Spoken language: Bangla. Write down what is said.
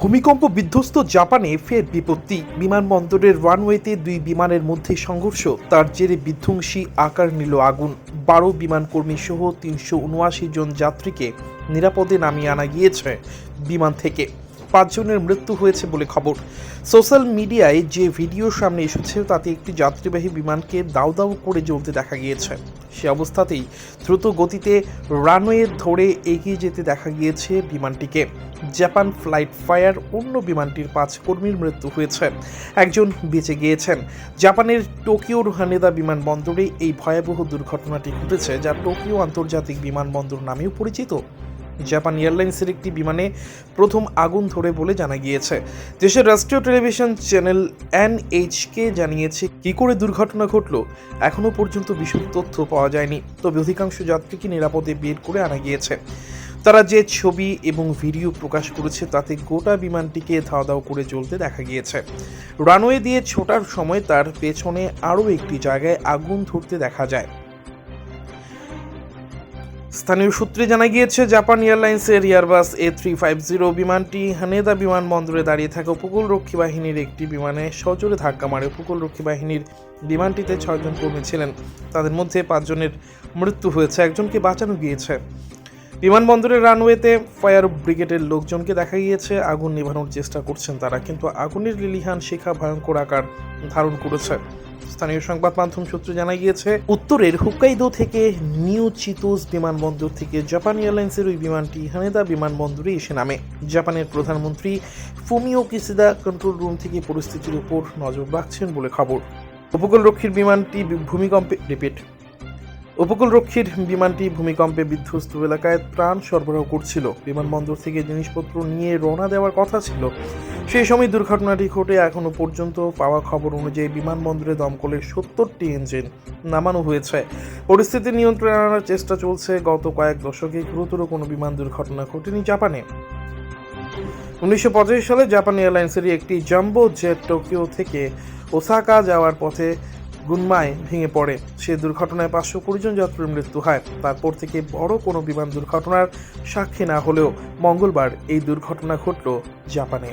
ভূমিকম্প বিধ্বস্ত জাপানে ফের বিপত্তি। বিমানবন্দরের রানওয়েতে দুই বিমানের মধ্যে সংঘর্ষ। তার জেরে বিধ্বংসী আকার নিল আগুন। বারো বিমানকর্মী সহ তিনশো উনআশি জন যাত্রীকে নিরাপদে নামিয়ে আনা গিয়েছে বিমান থেকে। পাঁচজনের মৃত্যু হয়েছে বলে খবর। সোশ্যাল মিডিয়ায় যে ভিডিও সামনে এসেছে, তাতে একটি যাত্রীবাহী বিমানকে দাউ দাউ করে জ্বলতে দেখা গিয়েছে। সে অবস্থাতেই দ্রুত গতিতে রানওয়ে ধরে এগিয়ে যেতে দেখা গিয়েছে বিমানটিকে। জাপান ফ্লাইট ফায়ার অন্য বিমানটির পাঁচ কর্মীর মৃত্যু হয়েছে। একজন বেঁচে গিয়েছেন। জাপানের টোকিওর হানেদা বিমানবন্দরে এই ভয়াবহ দুর্ঘটনাটি ঘটেছে, যা টোকিও আন্তর্জাতিক বিমানবন্দর নামেও পরিচিত। জাপান এয়ারলাইন্সের একটি বিমানে প্রথম আগুন ধরে বলে জানা গিয়েছে। দেশের রাষ্ট্রীয় টেলিভিশন চ্যানেল এনএইচকে জানিয়েছে, কি করে দুর্ঘটনা ঘটলো? এখনও পর্যন্ত বিশদ তথ্য পাওয়া যায়নি। তবে অধিকাংশ যাত্রীকে নিরাপদে বের করে আনা গিয়েছে। তারা যে ছবি এবং ভিডিও প্রকাশ করেছে, তাতে গোটা বিমানটিকে ধাও ধাও করে জ্বলতে দেখা গিয়েছে। রানওয়ে দিয়ে ছোটার সময় তার পেছনে আরও একটি জায়গায় আগুন ধরতে দেখা যায়। স্থানীয় সূত্রে জানা গিয়েছে, জাপান এয়ারলাইন্সের Airbus A three five zero বিমানটি হানেদা বিমানবন্দরে দাঁড়িয়ে থাকা উপকূলরক্ষী বাহিনীর একটি বিমানে সজোরে ধাক্কা মারে। উপকূলরক্ষী বাহিনীর বিমানটিতে ছয়জন কর্মী ছিলেন। তাদের মধ্যে পাঁচজনের মৃত্যু হয়েছে, একজনকে বাঁচানো গিয়েছে। বিমানবন্দরের রানওয়েতে ফায়ার ব্রিগেডের লোকজনকে দেখা গিয়েছে, আগুন নেভানোর চেষ্টা করছেন তারা, কিন্তু আগুনের লিলিহান শিখা ভয়ঙ্কর আকার ধারণ করেছে। স্থানীয় সংবাদ মাধ্যম সূত্রে জানা গিয়েছে, উত্তরের হুকাইদো থেকে নিউ চিতোস বিমানবন্দর থেকে জাপান এয়ারলাইন্সের ওই বিমানটি হানেদা বিমানবন্দরে এসে নামে। জাপানের প্রধানমন্ত্রী ফুমিও কিসিদা কন্ট্রোল রুম থেকে পরিস্থিতির উপর নজর রাখছেন বলে খবর। উপকূলরক্ষীর বিমানটি ভূমিকম্পে রিপিট। উপকূলরক্ষীর বিমানটি ভূমিকম্পে বিধ্বস্ত এলাকায় ত্রাণ সরবরাহ করছিল। বিমানবন্দর থেকে জিনিসপত্র নিয়ে রওনা দেওয়ার কথা ছিল। সেই সময় দুর্ঘটনাটি ঘটে এখনও পর্যন্ত পাওয়া খবর অনুযায়ী বিমানবন্দরে দমকলের সত্তরটি ইঞ্জিন নামানো হয়েছে। পরিস্থিতি নিয়ন্ত্রণে আনার চেষ্টা চলছে। গত কয়েক দশকে গুরুতর কোনো বিমান দুর্ঘটনা ঘটেনি জাপানে। উনিশশো পঁচাশি সালে জাপান এয়ারলাইন্সেরই একটি জাম্বো জেট টোকিও থেকে ওসাকা যাওয়ার পথে গুনমায় ভেঙে পড়ে। সে দুর্ঘটনায় পাঁচশো কুড়ি জন যাত্রীর মৃত্যু হয়। তারপর থেকে বড় কোনো বিমান দুর্ঘটনার সাক্ষী না হলেও মঙ্গলবার এই দুর্ঘটনা ঘটল জাপানে।